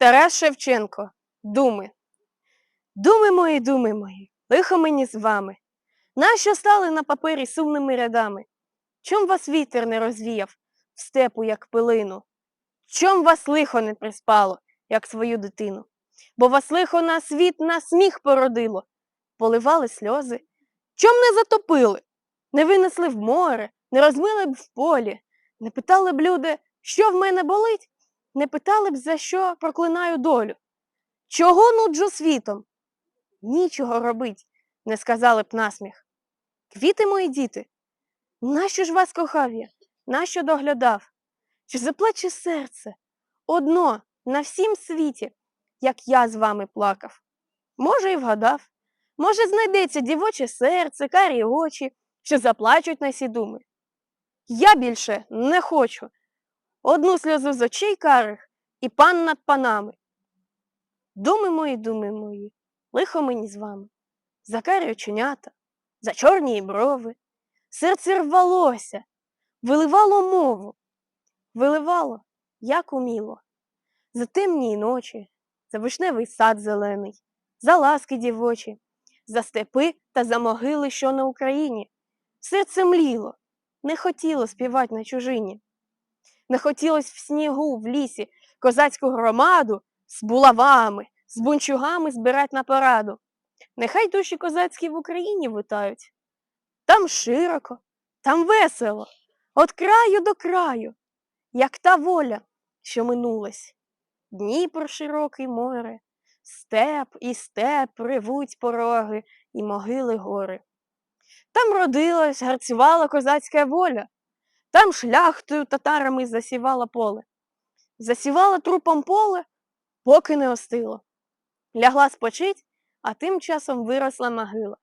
Тарас Шевченко. Думи. Думи мої, думи мої, лихо мені з вами. Нащо стали на папері сумними рядами? Чом вас вітер не розвіяв в степу, як пилину? Чом вас лихо не приспало, як свою дитину? Бо вас лихо на світ на сміх породило, поливали сльози. Чом не затопили, не винесли в море, не розмили б в полі, не питали б люди, що в мене болить, не питали б, за що проклинаю долю. Чого нуджу світом? Нічого робить, не сказали б насміх. Квіти мої діти, нащо ж вас кохав я, нащо доглядав? Чи заплаче серце одно на всім світі, як я з вами плакав? Може, і вгадав. Може, знайдеться дівоче серце, карі очі, що заплачуть на сі думи. Я більше не хочу. Одну сльозу з очей карих і пан над панами. Думи мої, думи мої, лихо мені з вами, за карі оченята, за чорні брови. Серце рвалося, виливало мову, виливало, як уміло, за темні ночі, за вишневий сад зелений, за ласки дівочі, за степи та за могили, що на Україні. Серце мліло, не хотіло співати на чужині. Не хотілось в снігу, в лісі, козацьку громаду з булавами, з бунчугами збирать на пораду. Нехай душі козацькі в Україні витають. Там широко, там весело, от краю до краю, як та воля, що минулась. Дніпр широкий море, степ і степ ревуть пороги і могили гори. Там родилась, гарцювала козацька воля, там шляхтою татарами засівала поле. Засівала трупом поле, поки не остило. Лягла спочить, а тим часом виросла могила.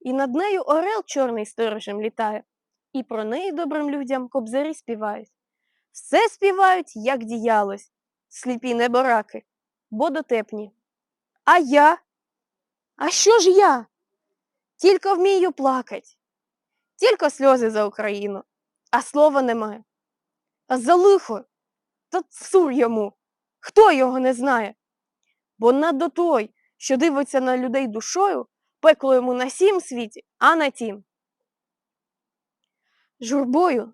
І над нею орел чорний сторожем літає, і про неї добрим людям кобзарі співають. Все співають, як діялось, сліпі небораки, бо дотепні. А я? А що ж я? Тільки вмію плакать, тільки сльози за Україну, а слова немає. А за лихо, та цур йому, хто його не знає? Бо надто той, що дивиться на людей душою, пекло йому на сім світі, а на тім. Журбою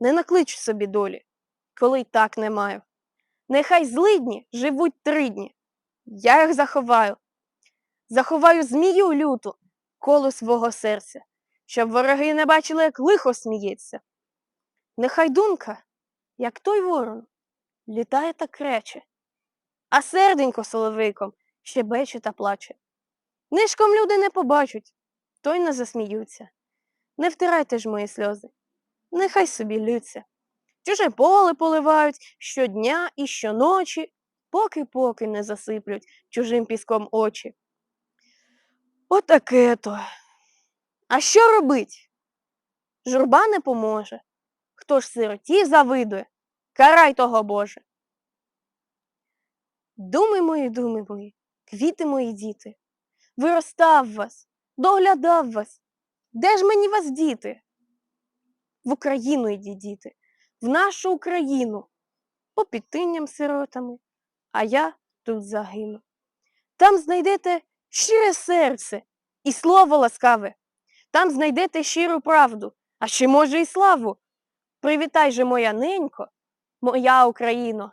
не накличу собі долі, коли й так не маю. Нехай злидні живуть три дні. Я їх заховаю. Заховаю змію люту коло свого серця, щоб вороги не бачили, як лихо сміється. Нехай думка, як той ворон, літає та крече, а серденько соловейком щебече та плаче. Нишком люди не побачать, то й не засміються. Не втирайте ж мої сльози, нехай собі лються. Чуже поле поливають щодня і щоночі, поки-поки не засиплють чужим піском очі. Отаке то. А що робить? Журба не поможе. Хто ж сироті завидує, карай того Боже. Думи мої, думи мої, квіти мої діти, виростав вас, доглядав вас. Де ж мені вас діти? В Україну йдіть, діти, в нашу Україну, по підтинням сиротами, а я тут загину. Там знайдете щире серце і слово ласкаве, там знайдете щиру правду, а ще, може, і славу. Привітай же, моя ненько, моя Україно,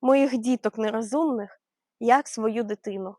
моїх діток нерозумних, як свою дитину.